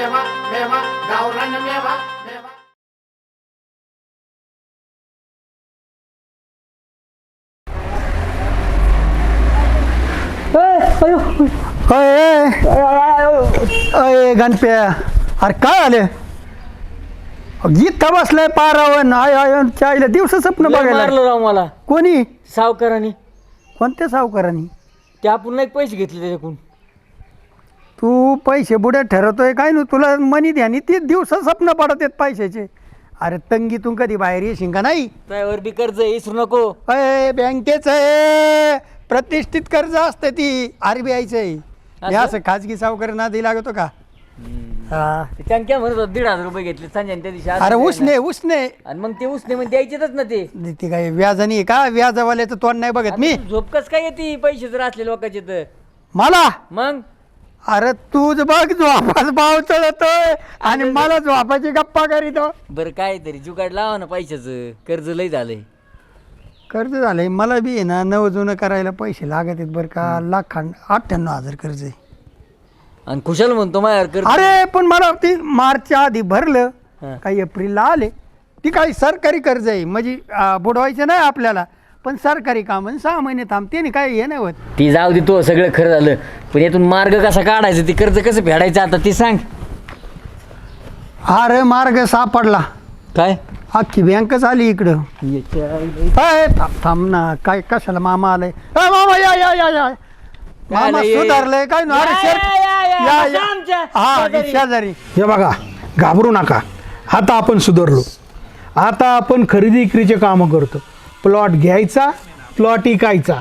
मेवा मेवा गावरान मेवा मेवा. अय. गणप्या. अरे काय आले? इथं बसलाय पारावन आय आय चायला दिवस स्वप्न लय बघायला मारलं राव मला. कोणी? सावकाराने. कोणत्या सावकारांनी? ते आपण एक पैसे घेतले त्याच्याकडून. तू पैसे बुड्या ठरवतोय काय ना तुला मनी ध्यानी ते दिवस स्वप्न पडत आहेत पैशाचे. अरे तंगीतून कधी बाहेर येशील का नाही? त्यावर बी कर्ज विसरू नको. अय बँकेचं आहे. प्रतिष्ठित कर्ज असतं ती आर बी आयचं आहे. हे असं? खाजगी सावकार ना दिला लागतो का? हा. ते म्हणत होता दीड हजार रुपये घेतले त्या दिवशी अरे उसने उसने. आणि मग ते उसने मग द्यायचेच ना ते. ते काय व्याजानी आहे का? व्याजावाल्याचं तोंड नाही बघत मी. झोपकच काय येते? पैसे जर असले लोकांचे तर. मला? मग? अरे तूच बघ झोपाच भाव चढतोय आणि मला झोपाची गप्पा करीतो. बरं काय तरी जुगाड लावा ना पैशाचं. कर्ज लय झालंय. कर्ज झालंय. मला बी आहे ना नव जुनं करायला पैसे लागत आहेत बरं का. लाख अठ्ठ्याण्णव हजार कर्ज आहे. आणि खुशाल म्हणतो माझ्यावर कर्ज. अरे पण मला ती मार्चच्या आधी भरलं. हा. काही एप्रिलला आले. ती काही सरकारी कर्ज आहे. म्हणजे अं, बुडवायचं नाही आपल्याला. पण सरकारी काम आणि सहा महिने थांबते नाही काय हे नाही होत. ती जाऊ दे तो सगळं खरं झालं. पण यातून मार्ग कसा काढायचा ते कर्ज कसं फेडायचं आता ते सांग. अरे मार्ग सापडला. काय? अख्खी बँकच आली इकडं. अय, थांब थांब ना काय कशाला मामा आलाय? अय, मामा या या या या. मामा? सुधारलंय काय ना अरे या, शेर- या, या, या, या, बसा या. आमच्या हा शेजारी. शेजारी. हे बघा घाबरू नका. आता आपण सुधारलो. आता आपण खरेदी विक्रीचे कामं करतो. प्लॉट घ्यायचा प्लॉट इकायचा.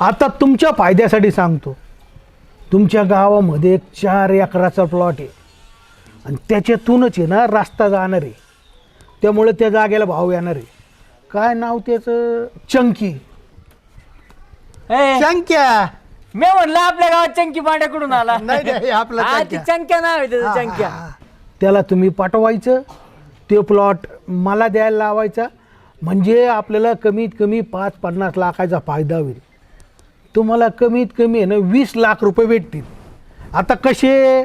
आता तुमच्या फायद्यासाठी सांगतो. तुमच्या गावामध्ये एक चार एकराचा प्लॉट आहे. आणि त्याच्यातूनच आहे ना रस्ता जाणार आहे. त्यामुळे त्या जागेला भाव येणार आहे. काय नाव त्याचं? चंकी. ए, चंक्या. मी म्हणलं आपल्या गावात चंकी पांड्याकडून आला? नाही, नाही, आपला हा, ती चंक्या. चंक्या नाव आहे त्याचं चंक्या. त्याला तुम्ही पाठवायचं. ते प्लॉट मला द्यायला लावायचा. म्हणजे आपल्याला कमीत कमी पाच पन्नास लाखाचा फायदा होईल. तुम्हाला कमीत कमी आहे ना वीस लाख रुपये भेटतील. आता कसे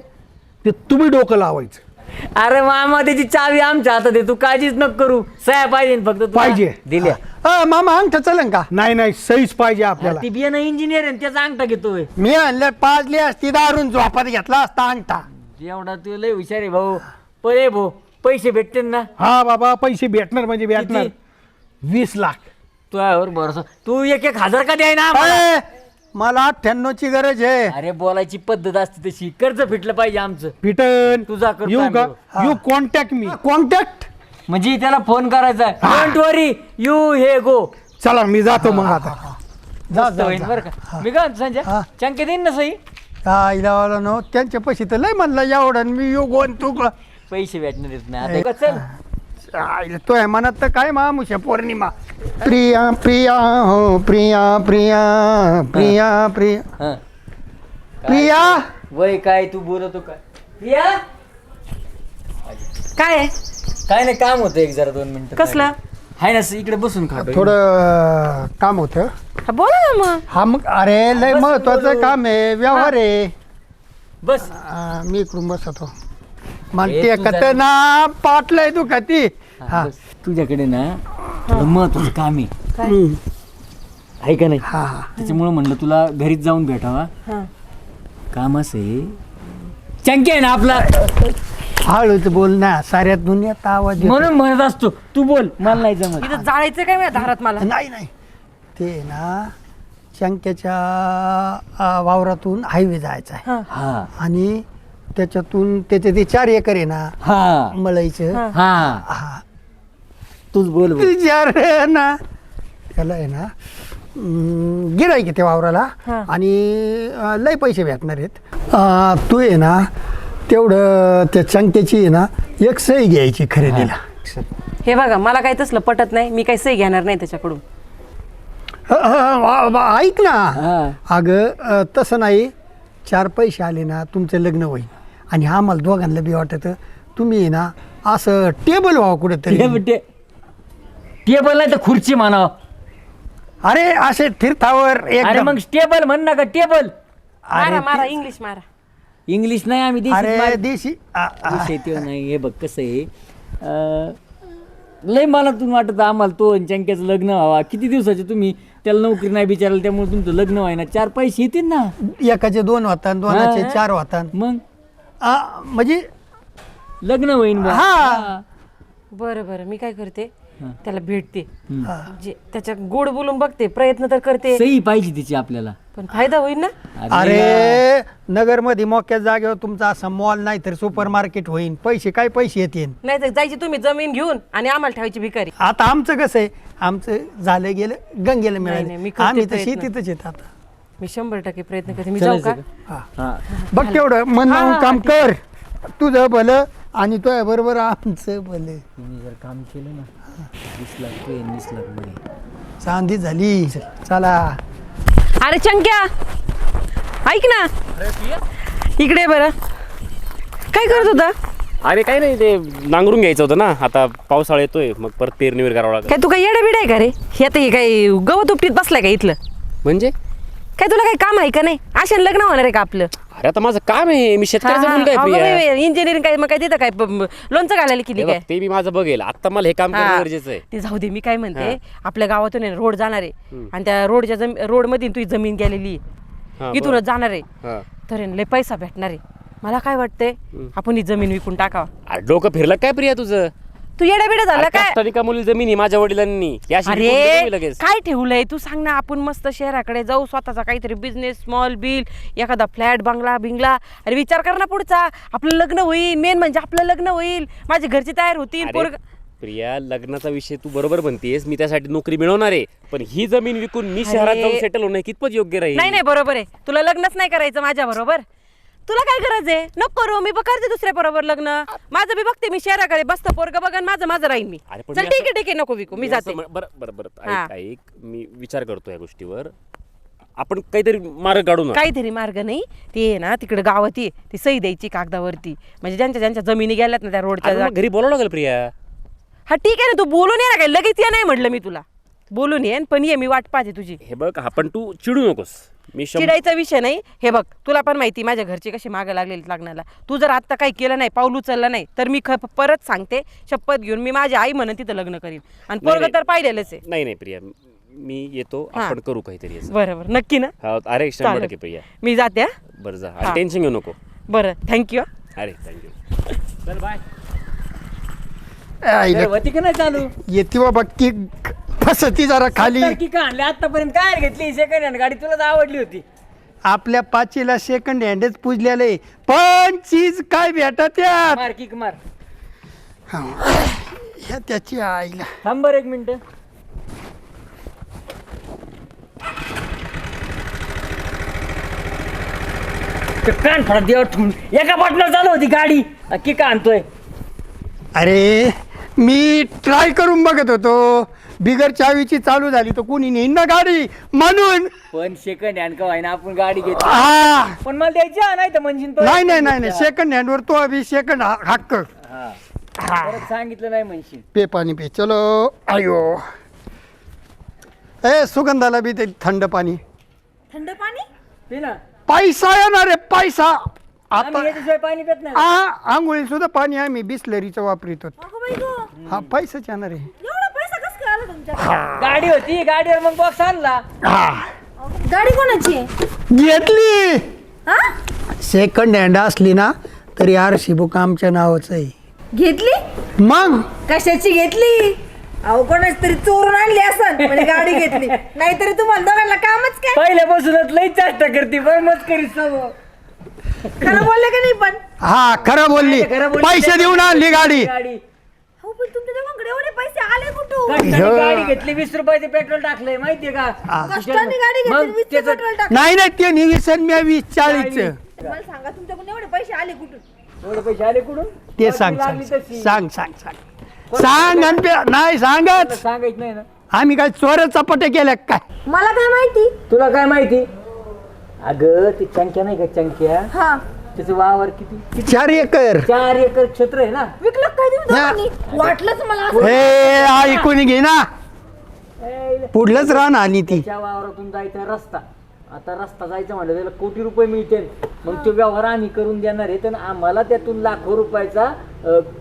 ते तुम्ही डोकं लावायचं. अरे मामा त्याची चावी आमच्या हातात आहे. तू काळजीच नको करू. सह्या पाहिजे ना फक्त तुला. पाहिजे. दिल्या. अ, मामा अंगठा चलन का? नाही नाही सहीच पाहिजे आपल्याला. ती बियाणं इंजिनियर आहे ना, त्याचा अंगठा घेतोय. मी आणलं पाजली असती दारून झोपात घेतला असता अंगठा. एवढा तू लय हुशार आहे भाऊ. पळे भाऊ पैसे भेटते ना? हा बाबा पैसे भेटणार म्हणजे भेटणार. किती? वीस लाख. तुझ्यावर भरोसा. तू एक एक हजार का द्याय ना आम्हाला? अय, मला अठ्ठ्याण्णव ची गरज आहे. अरे बोलायची पद्धत असते तशी. कर्ज फिटलं पाहिजे आमचं. पिटन तुझा करतो येऊ का? आम्ही. यू कॉन्टॅक्ट मी कॉन्टॅक्ट म्हणजे त्याला फोन करायचा डोंट वरी यू हे गो चला मी जातो मग आता. जा जा, होईन जा. बरं का. मी काय म्हणतो संजय? हा. चंके देईन ना सही हा इलावाला नो त्यांच्या पैसे तर लय म्हणलं एवढं मी येऊ गोन तू ग- पैसे भेटणार आहेत ना आता का चल. आईला तो आहे म्हणत तर काय मामुष्या पौर्णिमा. प्रिया प्रिया हो प्रिया प्रिया प्रिया प्रिया. हा. प्रिया? वय काय तू बोलतो काय? प्रिया? काय आहे? काय नाही काम होतं एक जरा दोन मिनिटं. कसलं? हाय ना इकडे बसून खा थोडं काम होतं. हा, बोला ना मग. हा मग अरे लय बस महत्वाचं बोलू. काम आहे व्यवहार आहे. बस. हा, मी इकडून बसतो. मग ते कत ना पाटलंय तू कती. हा. तुझ्याकडे ना महत्वाचं काम आहे. आहे का नाही? हा. हा त्याच्यामुळे म्हणलं तुला घरीच जाऊन भेटावा. हा. काम असं. आहे चंकी आहे ना आपला? हळूच बोल ना साऱ्या दुनियात आवाज येतो. म्हणून म्हणत असतो तू बोल मला नाही जमत. इथं जाळायचं काय माझ्या दारात मला? नाही नाही. ते ना शंक्याच्या आ, वावरातून हायवे जायचा आहे. हा. हा. आणि त्याच्यातून त्याचे ते चार एकर आहे ना हा. मळईचं हा. हा. तूच बोल चार आहे ना त्याला आहे ना गिराय की त्या वावराला. हा. आणि अ, लय पैसे भेटणार आहेत. अ, तू आहे ना तेवढं त्या चंक्याची आहे ना एक सही घ्यायची खरेदीला. हे बघा मला काही तसलं पटत नाही मी काही सही घेणार नाही त्याच्याकडून. अ, अ, वा- वा- ऐक ना. हा. अगं अ, तसं नाही चार पैसे आले ना तुमचं लग्न होईल. आणि आम्हाला दोघांना बी वाटत तुम्ही आहे ना असं टेबल व्हावं कुठेतरी. टेब- टे- टेबल नाही तर खुर्ची म्हणाव. अरे असे तीर्थावर अरे एकदम मग टेबल म्हण ना का टेबल मारा मारा इंग्लिश मारा. इंग्लिश नाही आम्ही देशीच अरे मार- देशी आ, आ, विषय तो नाही हे बघ कसं आहे. अं, लय मनातून वाटत आम्हाला तो आणि चंक्याचं लग्न व्हावा. किती दिवसाचे तुम्ही त्याला नोकरी नाही विचारलं त्यामुळे तुमचं लग्न व्हायना. चार पैसे येतील ना. एकाचे दोन होतात दोनाचे हा. चार होतात. मग? आ, म्हणजे लग्न होईन बा. हा. बरं बरं मी काय करते. त्याला भेटते. म्हणजे त्याच्या गोड बोलून बघते प्रयत्न तर करते. सही पाहिजे तिची आपल्याला. पण फायदा होईल ना? अरे नगरमध्ये मोक्या जागेवर तुमचा असा मॉल नाही तर सुपर मार्केट होईल पैसे काय पैसे येतील? नाही तर जायची तुम्ही जमीन घेऊन आणि आम्हाला ठेवायची भिकारी. आता आमचं कसं आहे? आमचं झालं गेलं गंगेला नाही, मिळालं मी करते आम्ही तर प्रयत्न. शेतीतच येत आता. मी शंभर टक्के प्रयत्न करते. मी जाऊ का? का? हा. बघ तेवढं मन हा, लावून हा, काम कर. तुझं भलं आणि तुझ्या बरोबर आमचं भलं. तुम्ही जर काम केलं ना वीस लाख तू वीस लाखमध्ये चांदी झाली. चला. अरे चंक्या ऐक ना. इकडे बरं. काय करत होता? अरे काही नाही ते नांगरून घ्यायचं होतं ना. आता पावसाळा येतोय मग परत पेरणीवर करावं लागेल. काय तू काय येडा बिडा आहे का रे? हे आता हे काय गवत उपटीत बसलाय का इथलं? म्हणजे? काय तुला काही काम आहे का नाही? अशा लग्न होणार आहे का आपलं? अरे आता माझं काम आहे. मी शेतकऱ्याचा मुलगा आहे प्रिया. इंजिनिअरिंग काय मग काय तिथं काय लोणचं घालायला केली हे बघ, काय? ते मी माझं बघेल. आता मला हे काम करणं हा. गरजेचं आहे. ते जाऊ दे मी काय म्हणते आपल्या गावातून आहे ना रोड जाणार आहे. आणि त्या रोडच्या जम रोडमध्ये तुझी जमीन गेलेली हा. इथूनच जाणार आहे. हा. तर आहे ना लय पैसा भेटणार आहे. मला काय वाटतंय आपण ही जमीन विकून टाकावा. अरे डोकं फिरलं काय प्रिया तुझं? तू येडा बिडा झाला काय? कष्टाने कमवलेली जमीन आहे माझ्या वडिलांनी. या अशी विकून देतो मी अरे लगेच? काय ठेवलंय? तू सांग ना आपण मस्त शहराकडे जाऊ स्वतःचा काहीतरी बिझनेस स्मॉल बिल एखादा फ्लॅट बंगला बिंगला. अरे विचार कर ना पुढचा. आपलं लग्न होईल. मेन म्हणजे आपलं लग्न होईल. माझे घरचे तयार होतील अरे, पोरग. प्रिया लग्नाचा विषय तू बरोबर म्हणतेस. मी त्यासाठी नोकरी मिळवणार आहे. पण ही जमीन विकून मी शहरात अरे. जाऊन सेटल होणं कितपत योग्य राहील? नाही नाही बरोबर आहे. तुला लग्नच नाही करायचं माझ्या बरोबर. तुला काय गरज आहे? नको करू मी करते दुसऱ्या बरोबर लग्न. माझं मी बघते मी शहराकडे बसत पोरग बघन माझं माझं राहीन मी. अरे, पण चल मी ठीक आहे ठीक आहे नको विकू मी मी जाते. म्हण- बरं बरं बरं हा. ऐक ऐक मी विचार करतो या गोष्टीवर. आपण काहीतरी मार्ग काढू ना. काहीतरी मार्ग नाही. ते आहे ना तिकडे गावात ये ती सही द्यायची कागदावरती. म्हणजे ज्यांच्या ज्यांच्या जमिनी गेल्यात ना त्या रोडच्या अरे मग घरी बोलावं लागेल प्रिया. हा ठीक आहे ना तू बोलून ये ना काय लगेच ये नाही म्हटलं मी तुला. बोलून ये पण ये मी वाट पाहते तुझी. हे बघ आपण तू चिडू नकोस. मी चिडायचा विषय नाही. हे बघ तुला पण माहिती माझ्या घरचे कसे मागे लागलेले लग्नाला. तू जर आता काही केलं नाही पाऊल उचललं नाही तर मी ख परत सांगते शपथ घेऊन मी माझी आई म्हणून तिथं लग्न करीन. आणि नाही, पोरग नाही. तर पाहिलेलंच आहे. नाही नाही प्रिया. मी येतो हा. आपण करू काहीतरी याचं. बरोबर. नक्की ना? हा अरे शंभर चालेल. टक्के प्रिया. मी जाते हा. बरं जा. हा. टेन्शन घेऊ नको. बरं थँक्यू अरे थँक्यू चल बाय. आईला होती का नाही चालू? येते बाबा की फसती जरा खाली. की का आणली? आतापर्यंत काय घेतली? सेकंड हँड गाडी तुला तर आवडली होती. आपल्या पाचीला सेकंड हँडच पुजलेलं आहे. पण चीज काय भेटत यात? मार किक मार. ह्या त्याची आईला. थांब बरं एक मिनिट. कान फडा देव एका पाटणार चालू होती गाडी. की का आणतोय. अरे मी ट्राय करून बघत होतो. बिगर चावीची चालू झाली तर कोणी नेईन ना गाडी म्हणून. पण सेकंड हँड का व्हायना आपण गाडी घेतली हा. पण मला द्यायची हा, नाही तर म्हणजे नाही नाही नाही नाही. सेकंड हँडवर तो अभि सेकंड हक्क परत सांगितलं नाही म्हणशील पे पाणी पे. चलो. आयो ए सुगंधाला बी ते थंड पाणी. थंड पाणी? ते ना. पैसा येणार आहे पैसा. आता आम्ही याच्याशिवाय पाणी पित नाही. हा आंघोळी सुद्धा पाणी आम्ही बिस्लरीचं वापरित होतो. हा पैसाच येणार आहे. गाडी होती गाडीवर मग बॉक्स आणला. हा. गाडी कोणाची आहे? घेतली. हा? सेकंड हँड असली ना तरी आर सी बुक आमच्या नावाचं आहे. घेतली? मग? कशाची घेतली? अहो कोणाच तरी चोरून आणली असन म्हणजे गाडी घेतली. नाहीतरी तुम्हाला दोघांना कामच काय? पहिल्यापासूनच लई चेष्टा करते पण मत करी सव खरं बोलले का नाही पण? हा खरं बोलली. खरं बोलली. पैसे देऊन आणली गाडी. गाडी. पण तुमच्या दोघांकडे एवढे पैसे आले कुठून? कष्टाने गाडी घेतली वीस रुपयाचे पेट्रोल टाकलंय माहितीये का? कष्टाने गाडी मग घेतली वीस त्याचं- पेट्रोल टाक नाही नाही ते निविसन मी वीस चाळीस. मला सांगा तुमच्याकडून एवढे पैसे आले कुठून? एवढे पैसे आले कुठून? ते सांग लागली सांग. तशी. सांग सांग सांग. सांग आणि पे- नाही सांगत. सांगायचं नाही ना. आम्ही काय चोर चपाटे केल्या काय? मला काय माहिती? तुला काय माहिती? अगं ते चंक्या नाही का चंक्या? हा. त्याचं वावर किती? चार एकर. चार एकर क्षेत्र आहे ना? विकलं काय दोघांनी? वाटलंच मला असं. हे ऐकून घे ना. पुढलंच रान आली ती. त्या वावरातून जायचा रस्ता. आता रस्ता जायचा म्हणलं त्याला कोटी रुपये मिळते मग तो व्यवहार आम्ही करून देणार आहे तर आम्हाला त्यातून लाखो रुपयाचा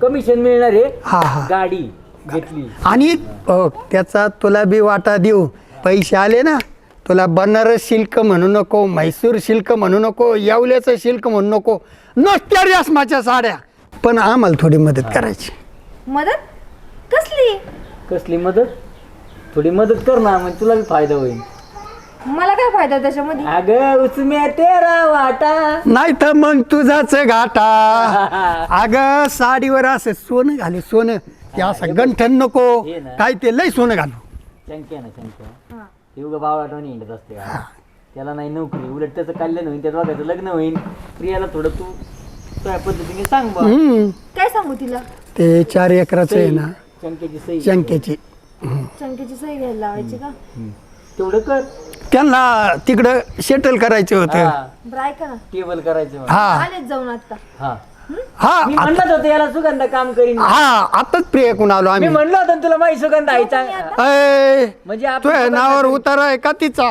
कमिशन मिळणार आहे. हा हा. गाडी घेतली. आणि अ, त्याचा तुला बी वाटा देऊ. पैसे आले ना. तुला बनारस सिल्क म्हणू नको म्हैसूर सिल्क म्हणू नको येवल्याचं सिल्क म्हणू नको नुसत्या रेशमाच्या साड्या. पण आम्हाला थोडी मदत करायची. मदत? कसली? कसली मदत? थोडी मदत कर ना मग तुला बी फायदा होईल. मला काय फायदा त्याच्यामध्ये? अगं उचम्या तेरा वाटा. नाही तर मग तुझाच घाटा. अग साडीवर असं सोनं घाले सोनं. ते असं गंठन नको. काय ते लय सोनं घालू. शंक्या ना शंक्या ते उगा भाव आठवणी हिंडत असते का त्याला नाही नोकरी उलट त्याचं कल्याण होईल त्याचं बघायचं लग्न होईल प्रियाला थोडं तू त्या पद्धतीने सांग बा. हम्म. काय सांगू तिला? ते चार एकराचं आहे ना. शंक्याची सही शंकेची चंकीची. सही घ्यायला लावायची का? तेवढं कर. त्यांना तिकडं सेटल करायचं होतं. हा. ना. टेबल करायचं. हा. आलेच जाऊन आता. हा. हा मी आ- म्हणत होतो याला सुगंध काम करीन. हा आताच प्रियकून आलो मी आम्ही म्हणलं होतं ना तुला माहिती सुगंध आहे अय, म्हणजे आपण तुझ्या सुगंध नावावर. उतार आहे का तिचा?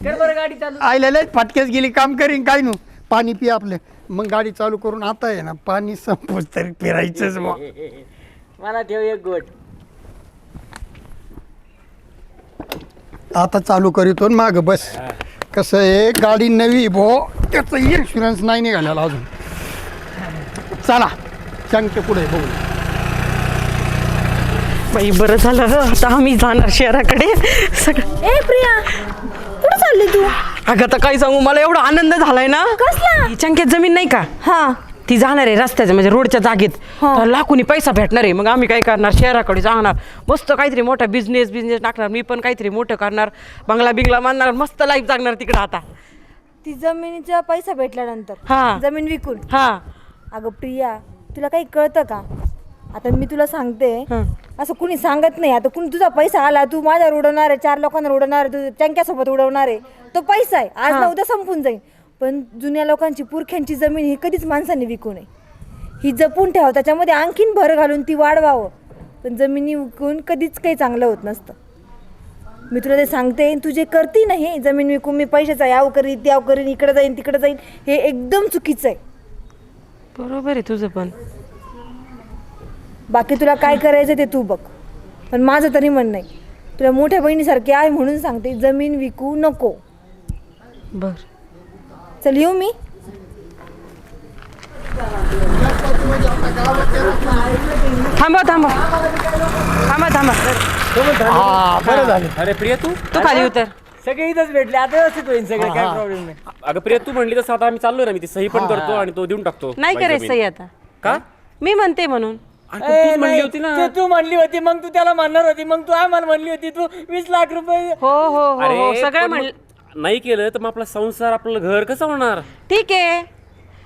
कर बरं गाडी चालू फाटक्यास गेली काम करीन काय नु? पाणी पी आपलं. मग गाडी चालू करून आता आहे ना पाणी संपूच तरी फिरायचंच मग मला ठेव एक गोट. आता चालू करीतो माग बस. कसं आहे गाडी नवी भो त्याचं इन्शुरन्स नाही निघालेला अजून. चला. सांगते पुढे बघू. बाई बरं झालं हं. आता आम्ही जाणार शहराकडे. सगळं ए प्रिया कुठे चालली तू? अगं तर काय सांगू मला एवढा आनंद झालाय ना. कसला? ही चंक्यात जमीन नाही का? हा. ती जाणार आहे रस्त्याच्या म्हणजे रोडच्या जागेत. हा. तर लाखोनी पैसा भेटणार आहे. मग आम्ही काय करणार? शहराकडे जाणार. मस्त काहीतरी मोठा बिझनेस बिझनेस टाकणार. मी पण काहीतरी मोठं करणार. बंगला बिंगला मानणार मस्त लाईफ जगणार तिकडे आता. ती जमिनीचा पैसा भेटल्यानंतर. हा. जमीन विकून. हा. अगं प्रिया तुला काही कळतं का? आता मी तुला सांगते. हं. असं कुणी सांगत नाही. आता कुणी तुझा पैसा आला तू माझ्यावर उडवणार आहे चार लोकांवर उडवणार आहे तू टँक्यासोबत उडवणार आहे. तो पैसा आहे. आज ना उद्या संपून जाईल. पण जुन्या लोकांची पुरख्यांची जमीन ही कधीच माणसाने विकू नये. ही जपून ठेवा. त्याच्यामध्ये आणखीन भर घालून ती वाढवावं. पण जमिनी विकून कधीच काही चांगलं होत नसतं. मी तुला ते सांगते. तू जे करते ना हे जमीन विकून मी पैशाचा याव करीन त्याव करीन इकडे जाईन तिकडे जाईन हे एकदम चुकीचं आहे. बरोबर आहे तुझं पण. बाकी तुला काय करायचं ते तू बघ. पण माझं तरी म्हणणं आहे तुला मोठ्या बहिणीसारखी आहे म्हणून सांगते जमीन विकू नको. बर. चल येऊ मी. थांबा थांबा थांबा थांबा हा बरं झालं. अरे प्रिया तू तू खाली उतर. सगळे इथंच भेटले आता व्यवस्थित होईल सगळं काय प्रॉब्लेम नाही. अगं प्रिया तू म्हणली तसं आता आम्ही चाललोय ना मी ती सही पण करतो आणि तो देऊन टाकतो नाही माझी करायचं जमीन. सही आता. का? मी म्हणते म्हणून. अरे पण तूच म्हणली होती ना. ते तू म्हणली होती मग तू त्याला म्हणणार होती मग तू आम्हाला म्हणली होती तू वीस लाख रुपये हो हो हो हो अरे सगळं पण म्हण मग नाही केलं तर मग आपला संसार आपलं घर कसं होणार? ठीक आहे.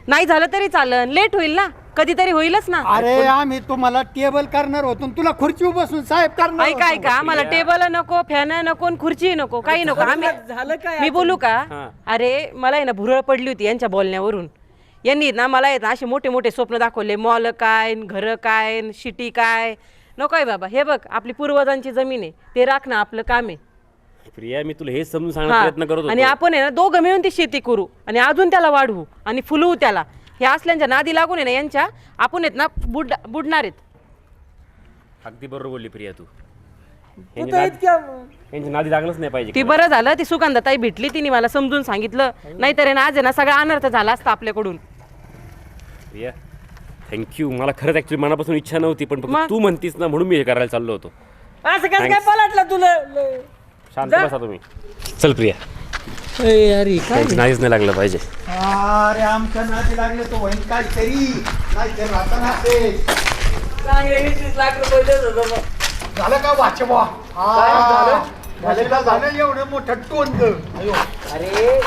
नाही झालं तरी चालन. लेट होईल ना? कधीतरी होईलच ना. अरे आम्ही तुम्हाला टेबल करणार होतो आणि तुला खुर्ची बसून साहेब करणार ऐका ऐका आम्हाला टेबल नको फॅन नको खुर्ची नको. काही नको. आम्ही झालं काय मी बोलू का. अरे मला आहे ना भुरळ पडली होती यांच्या बोलण्यावरून. यांनी ना मला आहे ना असे मोठे मोठे स्वप्न दाखवले. मॉल काय घर काय शिटी काय. नको आहे बाबा. हे बघ आपली पूर्वजांची जमीन आहे. ते राखणं आपलं काम आहे. प्रिया मी तुला हे समजून सांगण्याचा. प्रयत्न करत आणि आपण आहे ना दोघं मिळून ती शेती करू आणि अजून त्याला वाढवू आणि फुलवू त्याला. हे असल्यांच्या नादी लागून आहे ना यांच्या आपण आहेत ना बुड बुडणार आहेत. अगदी बरोबर बोलली प्रिया तू. तू यांची तर नाद- इतक्या यांची नादी लागलंच नाही पाहिजे ती बरं झालं ती सुगंधाताई भेटली तिने मला समजून सांगितलं. नाहीतर आहे ना आज आहे ना सगळा अनर्थ झाला असता आपल्याकडून. प्रिया थँक्यू मला खरंच ऍक्च्युली मनापासून इच्छा नव्हती पण मग? तू म्हणतीस ना म्हणून मी हे करायला चाललो होतो. असं कसं काय Thanks. पलटलं तुला. शांत. बसा तुम्ही. चल प्रिया. ए, अरे काय? त्यांची नादीच नाही लागलं पाहिजे. अरे आमच्या नादी लागले तो होईल काय तरी नाही तर राहता ना ते. चांगले वीस लाख रुपये देत. झालं का वाचे बा झालं? झालं? का झालं एवढं मोठं टोन अरे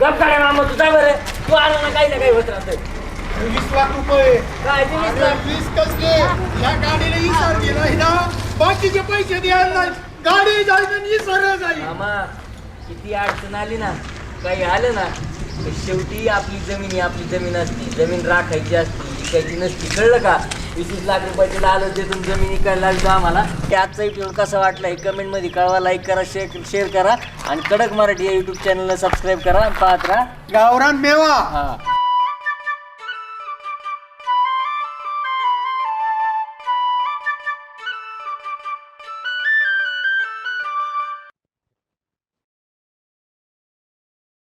गप काढा मामा तुझा बरं. तू आला ना काही ना काही होत राहतं वीस लाख रुपये. काय ते वीस अरे लाख वीस कसले? या गाडीला इसार गेला ना. बाकीचे पैसे द्यायला नाही गाडी जाईल. मामा किती अडचण आली ना काही आलं ना तर शेवटी आपली जमीन ही आपली जमीन असती. जमीन राखायची असती विकायची नसती. कळलं का? वीस वीस लाख रुपयाची लालच देतून जमीन विकायला लागतो आम्हाला. ते आजचा कसा वाटला हे कमेंटमध्ये कळवा लाईक करा शेअर शेअर करा. आणि कडक मराठी या यूट्यूब चॅनलला सबस्क्राईब करा आणि पाहत राहा. गावरान मेवा. हा.